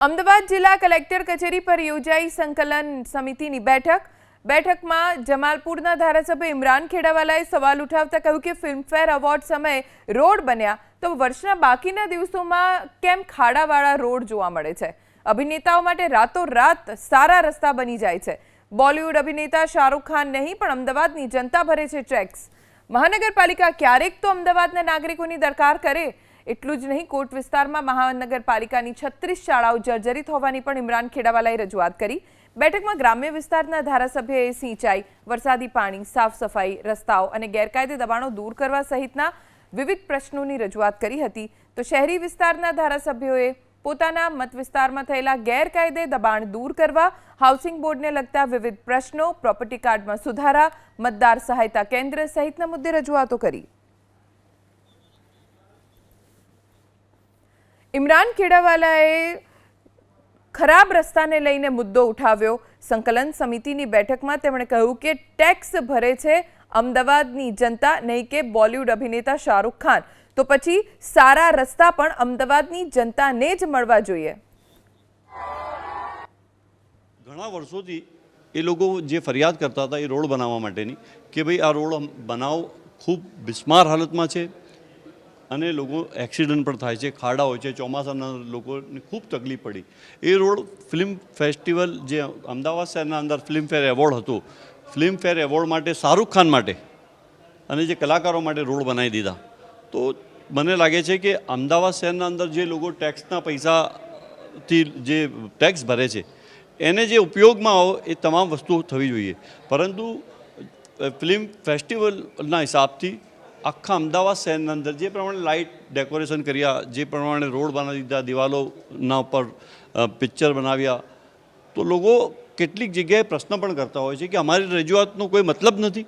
અમદાવાદ જિલ્લા કલેક્ટર કચેરી પર યોજાઈ સંકલન સમિતિની બેઠક. બેઠકમાં જમાલપુરના ધારાસભ્ય ઇમરાન ખેડાવાલાએ સવાલ ઉઠાવતા કહ્યું કે ફિલ્મફેર એવોર્ડ સમયે રોડ બન્યા તો વર્ષના બાકીના દિવસોમાં કેમ ખાડાવાળા રોડ જોવા મળે છે? અભિનેતાઓ માટે રાતોરાત સારા રસ્તા બની જાય છે. બોલિવૂડ અભિનેતા શાહરૂખ ખાન નહીં, પણ અમદાવાદની જનતા ભરે છે ટ્રેક્સ મહાનગરપાલિકા ક્યારેક તો અમદાવાદના નાગરિકોની દરકાર કરે એટલું જ નહીં, કોટ વિસ્તારમાં મહાનગરપાલિકાની છત્રીસ શાળાઓ જર્જરિત હોવાની પણ ઇમરાન ખેડાવાલાએ રજૂઆત કરી. બેઠકમાં ગ્રામ્ય વિસ્તારના ધારાસભ્યોએ સિંચાઈ, વરસાદી પાણી, સાફ સફાઈ, રસ્તાઓ અને ગેરકાયદે દબાણો દૂર કરવા સહિતના વિવિધ પ્રશ્નોની રજૂઆત કરી હતી. તો શહેરી વિસ્તારના ધારાસભ્યોએ પોતાના મત વિસ્તારમાં થયેલા ગેરકાયદે દબાણ દૂર કરવા, હાઉસિંગ બોર્ડને લગતા વિવિધ પ્રશ્નો, પ્રોપર્ટી કાર્ડમાં સુધારા, મતદાર સહાયતા કેન્દ્ર સહિતના મુદ્દે રજૂઆતો કરી. ઇમરાન ખેડાવાલાએ ખરાબ રસ્તાને લઈને મુદ્દો ઉઠાવ્યો. સંકલન સમિતિની બેઠકમાં તેમણે કહ્યું કે ટેક્સ ભરે છે અમદાવાદની જનતા, નહીં કે બોલિવૂડ અભિનેતા શાહરૂખ ખાન. તો પછી સારા રસ્તા પણ અમદાવાદની જનતાને જ મળવા જોઈએ. ઘણા વર્ષોથી એ લોકો જે ફરિયાદ કરતા હતા એ રોડ બનાવવા માટેની, કે ભાઈ આ રોડ બનાવ ખૂબ બિસ્માર હાલતમાં છે. અને લોકો એક્સિડન્ટ પણ થાય છે, ખાડા હોય છે, ચોમાસાના લોકોને ખૂબ તકલીફ પડી. એ રોડ ફિલ્મ ફેસ્ટિવલ જે અમદાવાદ શહેરના અંદર ફિલ્મફેર એવોર્ડ હતો ફિલ્મફેર એવોર્ડ માટે શાહરૂખ ખાન માટે અને જે કલાકારો માટે રોડ બનાવી દીધા. તો મને લાગે છે કે અમદાવાદ શહેરના અંદર જે લોકો ટેક્સના પૈસાથી જે ટેક્સ ભરે છે, એને જે ઉપયોગમાં આવો એ તમામ વસ્તુઓ થવી જોઈએ. પરંતુ ફિલ્મ ફેસ્ટિવલના હિસાબથી આખા અમદાવાદ શહેરના અંદર જે પ્રમાણે લાઇટ ડેકોરેશન કર્યા, જે પ્રમાણે રોડ બનાવી દીધા, દિવાલોના ઉપર પિક્ચર બનાવ્યા, તો લોકો કેટલીક જગ્યાએ પ્રશ્ન પણ કરતા હોય છે કે અમારી રજૂઆતનો કોઈ મતલબ નથી.